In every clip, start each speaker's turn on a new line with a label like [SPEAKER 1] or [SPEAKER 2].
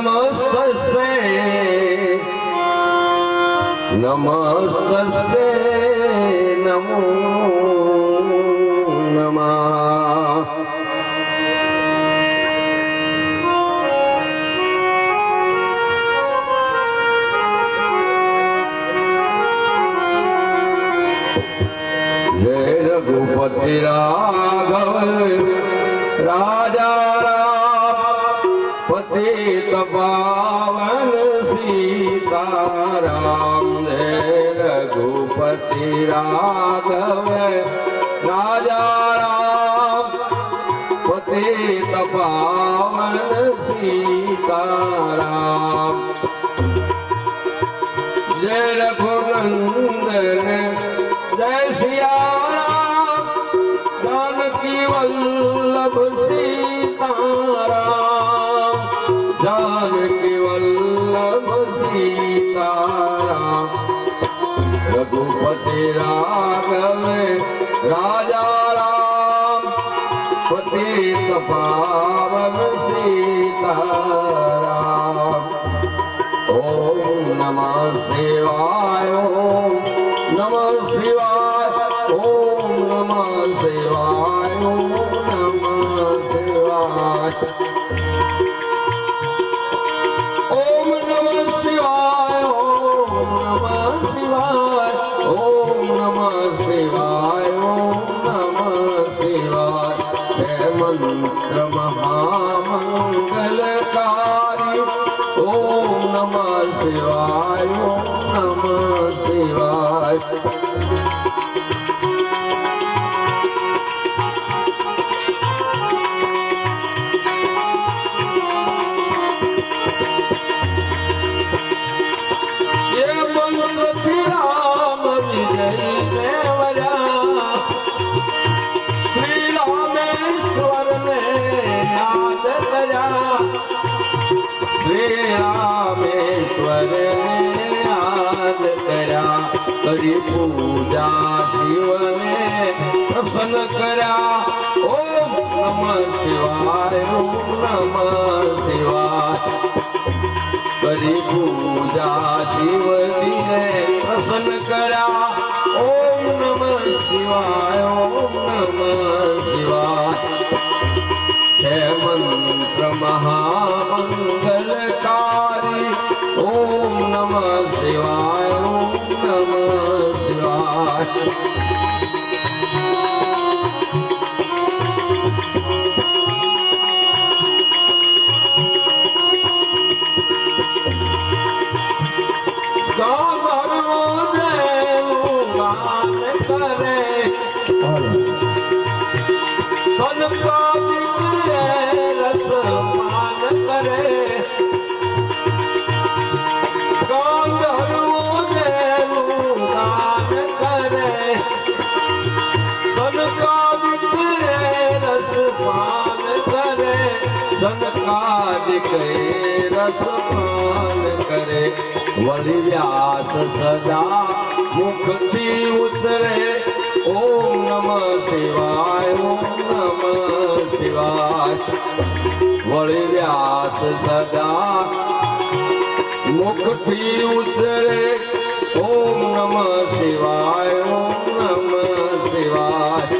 [SPEAKER 1] નમસ્તે. નમસ્તે નમો નમઃ. જય રઘુપતિ રાઘવ કપાવન સીતારામ હે રઘુપતિ રાઘવ રાજારામ પતે તપાવન સીતારામ જય રઘુનંદન રઘુપતિ રાઘવ રાજા રામ પતિ પાવન સીતારામ. ઓમ નમઃ શિવાય, ઓમ નમઃ શિવાય, ઓમ નમઃ શિવાય, ઓમ નમઃ શિવાય. दर्शन करा। ओम नमः शिवाय ओम नमः शिवाय। करी पूजा शिवजी ने दर्शन करा। ओम नमः शिवाय ओम नमः शिवाय। हे मंत्र महामंगलकारी ओम नमः शिवाय ओम नमः शिवाय। દીકરે રસપાન કરે વળી વ્યાસ સદા મુખથી ઉતરે ઓમ નમ શિવાય ઓમ નમ શિવાય વળી વ્યાસ સદા મુખથી ઉતરે ઓમ નમઃ શિવાય ઓમ નમઃ શિવાય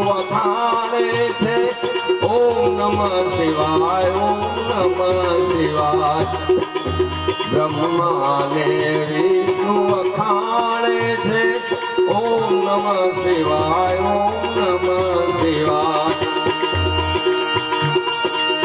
[SPEAKER 1] વખાણે છે. ઓમ નમ શિવાય, ઓમ નમ શિવાય. બ્રહ્માને વિષ્ણુ વખાણે છે. ઓમ નમ શિવાય.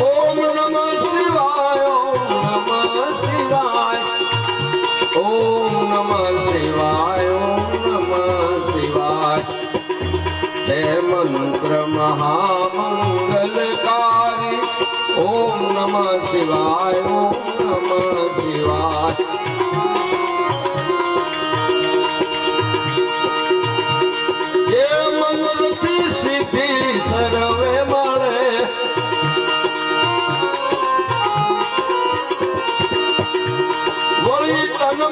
[SPEAKER 1] ઓમ નમ શિવાય, ઓમ નમ શિવાય. ઓમ નમ શિવાય, ઓમ નમ હે મંત્ર મહામંગલકારી ઓમ નમ શિવાય ઓમ નમ શિવાય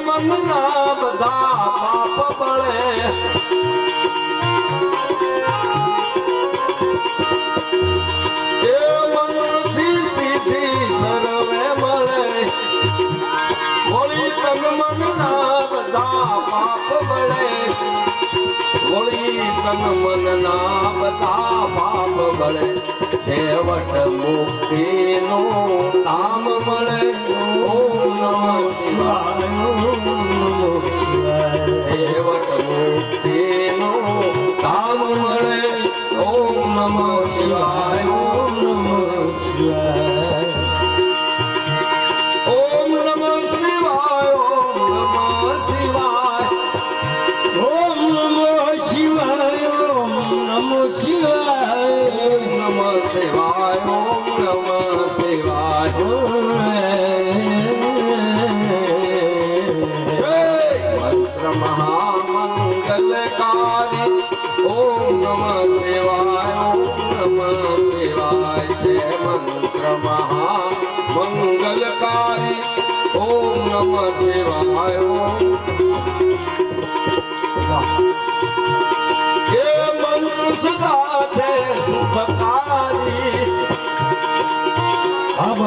[SPEAKER 1] મન ના બધા વળી તન મન ના બધા પાપ બળે છેવટ મુક્તિ નું નામ મળે. ઓમ નમઃ શિવાય છેવટ મુક્તિ નું નામ મળે. ઓમ નમઃ શિવાય ઓમ નમઃ શિવાય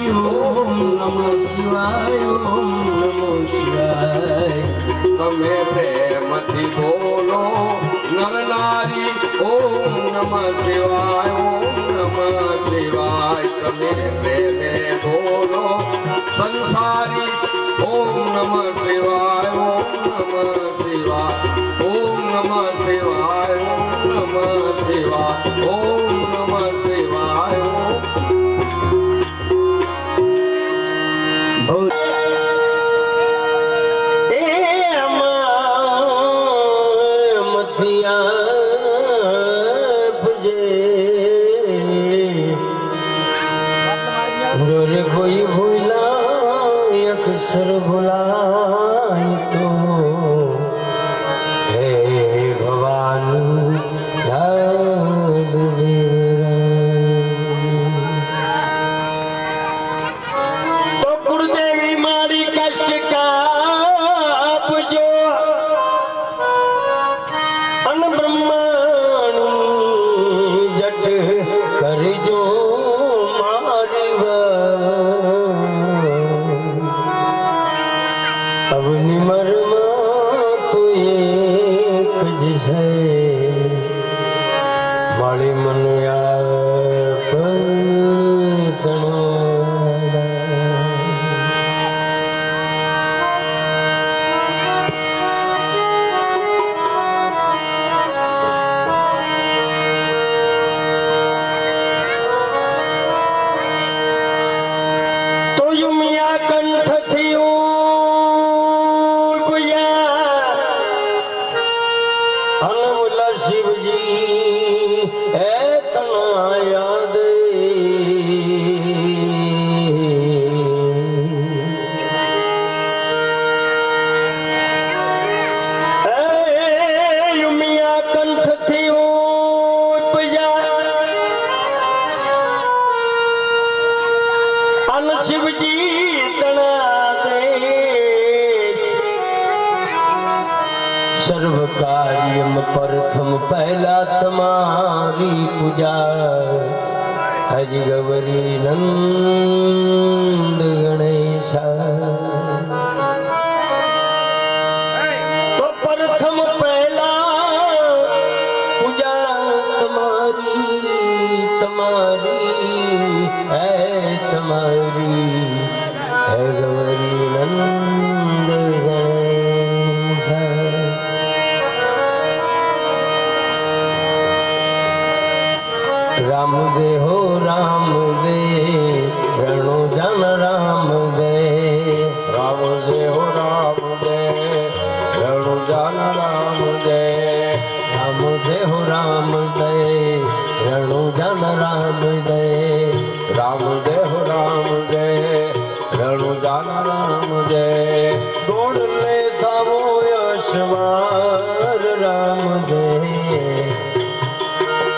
[SPEAKER 1] સંસારી
[SPEAKER 2] ઓમ
[SPEAKER 1] ઓમ
[SPEAKER 2] નમો શિવાય ઓમ નમો શિવાય
[SPEAKER 1] તમે પ્રેમથી બોલો નરનારી ઓમ નમઃ શિવાય ઓમ નમઃ શિવાય તમે પ્રેમે બોલો સંસારી ઓમ નમઃ શિવાય ઓમ નમઃ શિવાય ઓમ નમઃ શિવાય ઓમ નમઃ શિવાય ઓમ નમઃ શિવાય ઓમ
[SPEAKER 2] कोई भुला अक्सर भुला भुल શિવજી સર્વ કાર્યમ પ્રથમ પહેલા તમારી પૂજા. હજ ગૌરી નંદ ગણેશ રામ દે હો રામ દે રણો જન રામ દે
[SPEAKER 1] રામ દે હો રામ દે રણુ જાન રામ દે
[SPEAKER 2] રામ દે જન રામ દે
[SPEAKER 1] રામ જય હો રામ જય રણુ જાન રામ જય
[SPEAKER 2] ગોળ લે દાવો યશવાર રામ દે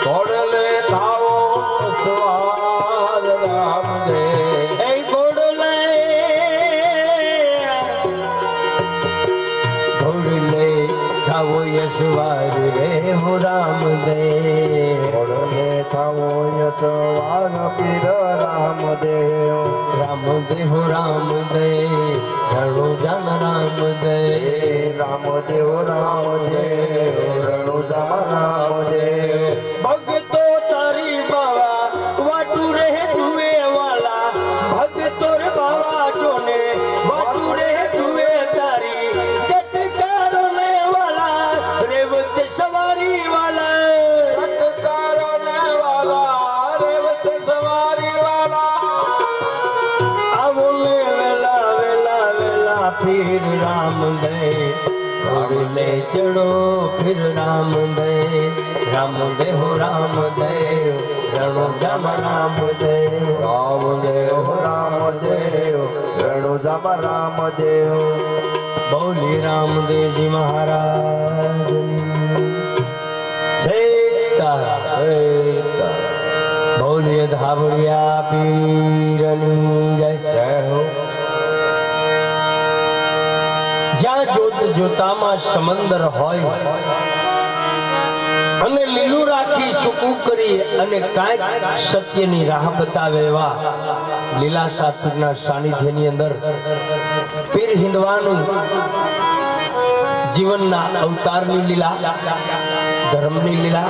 [SPEAKER 1] તોડલે થાવો સવાર રામ
[SPEAKER 2] જય લે ગોડ લે દાવો યશવાર રે હો રામ દે.
[SPEAKER 1] તોડલે થાવો યશવાર પીર રામ દે.
[SPEAKER 2] રામ દે હો રામ દે. રણો જન રામ દે.
[SPEAKER 1] રામ દેવ રામ દે. રણુ રામ દેવ
[SPEAKER 2] વેલા राम રામ દે ઘોડી લે ચડો ફિર રામ દે રામ દે હો રામ દે રણો જમ રામ દે
[SPEAKER 1] રામ દેવ રામ દેવ રણુ જામ રામ દેવ
[SPEAKER 2] બોલી રામદેવજી મહારાજ બોલીએ ધાબળિયા પીરની જય
[SPEAKER 1] જય હો
[SPEAKER 2] જ્યાં જોતામાં સમંદર હોય, અને લીલું રાખી સૂકું કરી અને કાંઈક સત્યની રાહ બતાવે એવા લીલા સાત્વિકના સાનિધ્યની અંદર પીર હિંદવાનું જીવનના અવતારની લીલા, ધર્મની લીલા.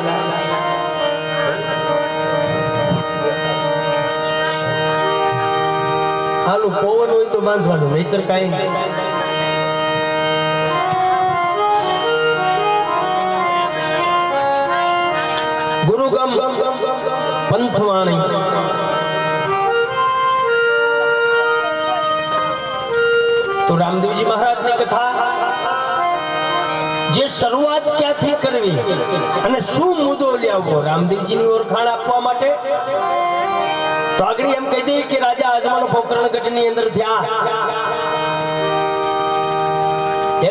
[SPEAKER 2] હાલું પવન હોય તો બાંધવાનું, નહીતર કાંઈ ગુરુગમ પંથવાણી. તો રામદેવજી મહારાજની કથા, જે શરૂઆત ક્યાંથી કરવી અને શું મુદ્દો લાવવો રામદેવજીની ઓળખાણ આપવા માટે? તો આગળ એમ કહી દઈએ કે રાજા આજમાનો પોકરણગઢની અંદર થયા.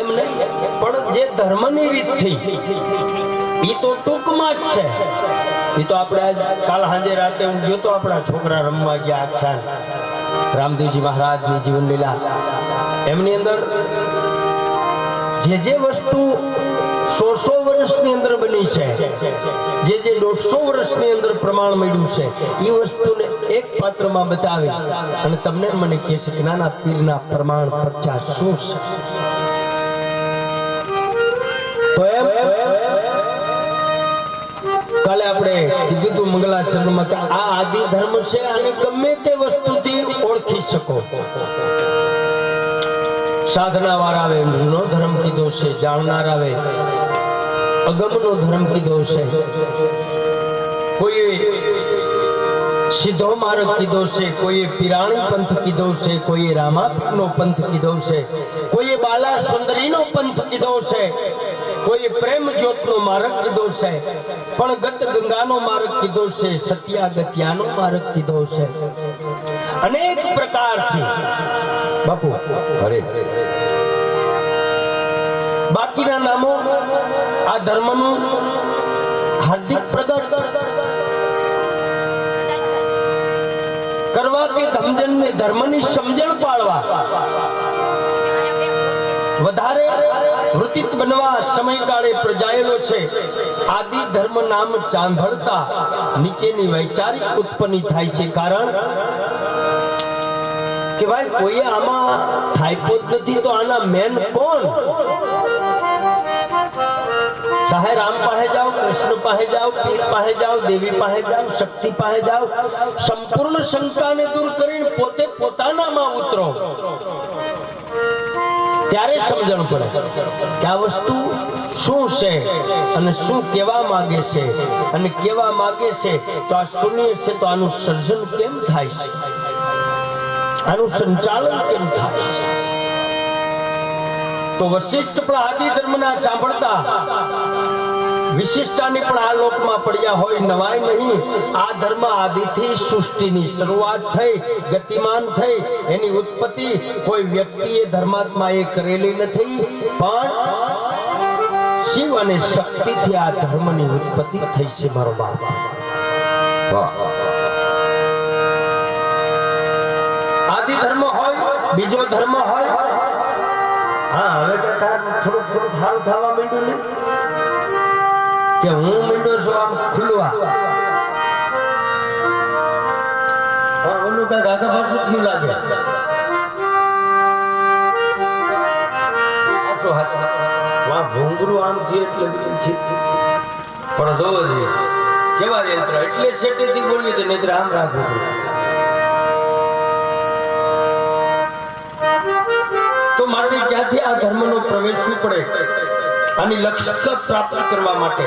[SPEAKER 2] એમ નહીં, પણ જે ધર્મની રીતથી એ તો ટૂંકમાં જ છે. એ તો આપણે કાલ સાંજે રાતે હું ગયો આપણા છોકરા રમવા ગયા આખ્યાન. રામદેવજી મહારાજની જીવન લીલા. એમની અંદર જે જે વસ્તુ સો સો વર્ષની અંદર બની છે, જે જે દોઢસો વર્ષની અંદર પ્રમાણ મળ્યું છે, એ વસ્તુને એક પાત્રમાં બતાવે અને તમને મને કહે છે કે નાના પીરના પ્રમાણ પચાસ શું છે? તો એમ કાલે આપણે કીધું તું મંગલાચરણમાં કે આ આદિ ધર્મ છે અને ગમે તે વસ્તુથી ઓળખી શકો. સાધના વાર આવે નો ધર્મ કીધો છે, જાણનાર આવે, અગમનો ધર્મ કીધો છે. કોઈ સીધો માર્ગ કીધો છે, કોઈએ પિરાણી પંથ કીધો છે, કોઈએ રામાપીરનો પંથ કીધો છે, કોઈએ બાલા સુંદરીનો પંથ કીધો છે કોઈએ પ્રેમ જ્યોતનો માર્ગ કીધો છે, પણ ગત ગંગાનો માર્ગ કીધો છે, સત્યાગત્યાનો માર્ગ કીધો છે. અનેક પ્રકારથી બાપુ,
[SPEAKER 1] હરે.
[SPEAKER 2] બાકીના નામો આ ધર્મનું હાર્દિક પ્રગટ કરવા કે ધમજનને ધર્મની સમજણ પાડવા. વધારે વૃત્તિત બનવા સમયકાળે પ્રજાયેલો છે. આદિ ધર્મ નામ સાંભળતા નીચેની વૈચારિક ઉત્પન્ન થાય છે કારણ કે ભાઈ કોઈ આમાં થાયપો નથી તો આના મેન કોણ? ચાહે રામ પાસે જાઓ, કૃષ્ણ પાસે જાઓ, પીર પાસે જાઓ, દેવી પાસે જાઓ, શક્તિ પાસે જાઓ, સંપૂર્ણ શંકાને દૂર કરીને પોતે પોતાનામાં ઉતરો. ત્યારે સમજણ પડે કે આ વસ્તુ શું છે અને શું કહેવા માંગે છે? અને કેવા માંગે છે તો આ શૂન્ય છે તો આનું સર્જન કેમ થાય છે? આનું સંચાલન કેમ થાય છે? તો વશિષ્ઠ પણ આદિ ધર્મના સાંભળતા વિશિષ્ટાની પણ આ લોકમાં પડ્યા હોય, નવાય નહીં. આ ધર્મ આદિથી સૃષ્ટિની શરૂઆત થઈ, ગતિમાન થઈ. એની ઉત્પત્તિ કોઈ વ્યક્તિએ ધર્માત્માએ કરેલી નથી, પણ શિવ અને શક્તિથી આ ધર્મની ઉત્પત્તિ થઈ છે મારો બાપ. આદિ ધર્મ હોય, બીજો ધર્મ હોય. હા, હવે તાર થોડુંક થોડુંક થવા માંડ્યું ને. કે હું મીંડો છું આમ ખુલવા. ઓલું પાછું થયું લાગે. ભૂંગળું આમ થયું એટલે પણ જોવો જોઈએ કેવા યંત્ર, એટલે શેઠેથી બોલ્યું તો નહીંતર આમ રાખવું આની લક્ષ્ય પ્રાપ્ત કરવા માટે.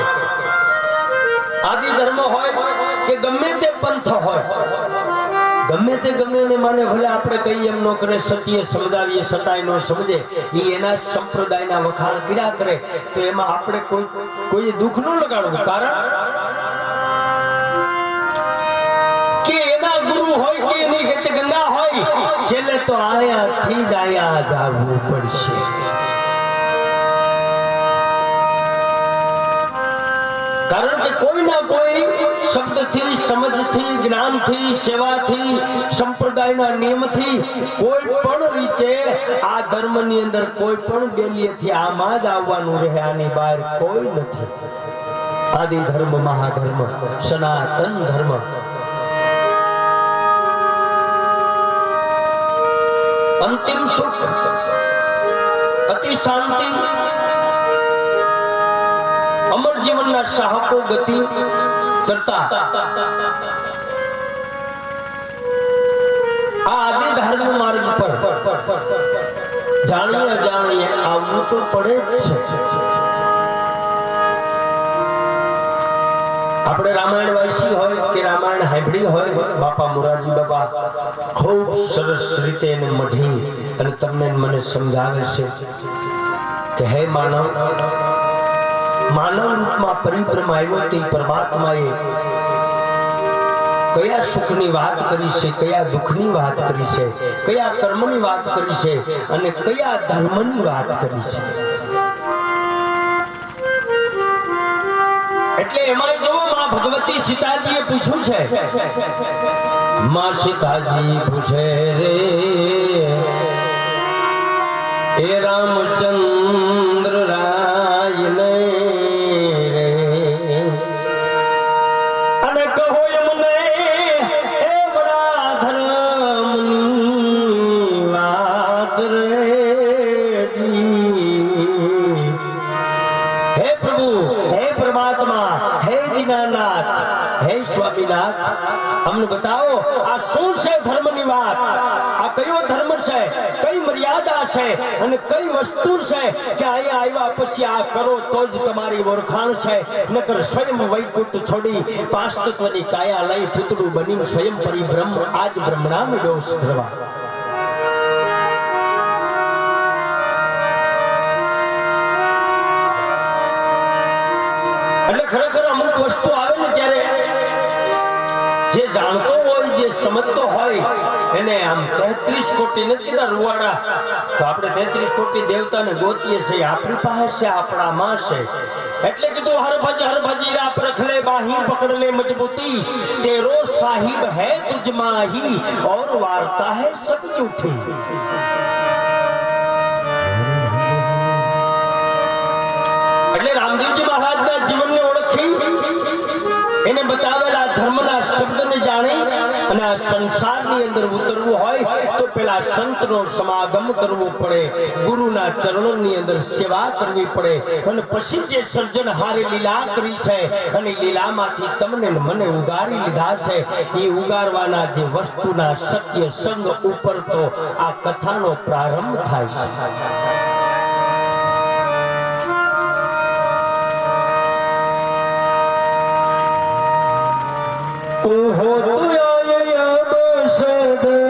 [SPEAKER 2] આદિ ધર્મ હોય કે ગમે તે પંથ હોય. ગમે તે ગમે ને માને, ભલે આપણે કઈ એમ ન કરે સત્ય સમજાવીએ સતાય ન સમજે, એ એના સંપ્રદાયના વખાણ કર્યા કરે, તો એમાં આપણે કોઈ કોઈ દુઃખ ન લગાડવું. કારણ કે એના ગુરુ હોય કે એની ગંગા હોય, છેલ્લે તો આયાથી જ આયા જાવું પડશે. કોઈ ના કોઈ શબ્દથી, સમજથી, જ્ઞાનથી, સેવાથી, સંપ્રદાયના નિયમથી કોઈ પણ રીતે આ ધર્મની અંદર કોઈ પણ ડેલીએથી આમાં જ આવવાનું રહે આની બહાર કોઈ નથી. આદિ ધર્મ, મહાધર્મ, સનાતન ધર્મ. અંતિમ સુખ, અતિ શાંતિ જીવનના સાહકો ગતિ કરતા. આદિ ધર્મ માર્ગ પર જાણીએ અજાણીએ આવવું તો પડે જ છે. આપણે રામાયણ વાંચી હોય કે રામાયણ સાંભળી હોય, બાપા મોરારજી બાબા ખૂબ સરસ રીતે એને મઢી અને તમને મને સમજાવે છે કે, હે માનવ માનવ રૂપમાં પરિભ્રમ આવ્યો તે પરમાત્માએ કયા સુખની વાત કરી છે, કયા દુઃખની વાત કરી છે, કયા કર્મની વાત કરી છે અને કયા ધર્મની વાત કરી છે. એટલે એમાં જો માં ભગવતી સીતાજીએ પૂછ્યું છે, માં સીતાજી પૂછે રે, એ રામચંદ્ર હે પ્રભુ, હે પરમાત્મા, હે દીનાનાથ, હે સ્વામીનાથ, અમને બતાવો, આ શું છે ધર્મની વાત? આ કયો ધર્મ છે? કઈ મર્યાદા છે? અને કઈ વસ્તુ છે કે અહીંયા આવ્યા પછી આ કરો તો જ તમારી ઓળખાણ છે? નકર સ્વયં વૈકુંઠ છોડી પાંચ તત્વની કાયા લઈ પૂતળું બની સ્વયં પરિબ્રહ્મ આજ બ્રહ્મણામ દોષ ધરવા એટલે ખરેખર અમુક વસ્તુ આવે ને ત્યારે જે જાણતો હોય, જે સમજતો હોય, એને આમ તેત્રીસ કોટી નથી રૂવાડા. તો આપણે તેત્રીસ કોટી દેવતાને ગોતીએ છીએ. આપણી પાસે છે આપણામાં છે. એટલે કીધું હરભજ હરભજીરા પ્રખલે બાહી પકડલે મજબૂતી. તેરો સાહિબ હે તુજમાહી, ઓર વાર્તા હે સબ જૂઠી. એટલે રામદેવજી મહારાજના જીવનને ઓળખી એને બતાવેલા ધર્મના શબ્દને જાણી અને આ સંસારની અંદર ઉતરવું હોય તો પેલા સંતનો સમાગમ કરવો પડે, ગુરુના ચરણોની અંદર સેવા કરવી પડે અને પછી જે સર્જન હારે લીલા કરી છે અને લીલામાંથી તમને મને ઉગારી લીધા છે, એ ઉગારવાના જે વસ્તુના સત્ય સંગ ઉપર તો આ કથાનો પ્રારંભ થાય છે. ઓહો તુયા બસદ ઓ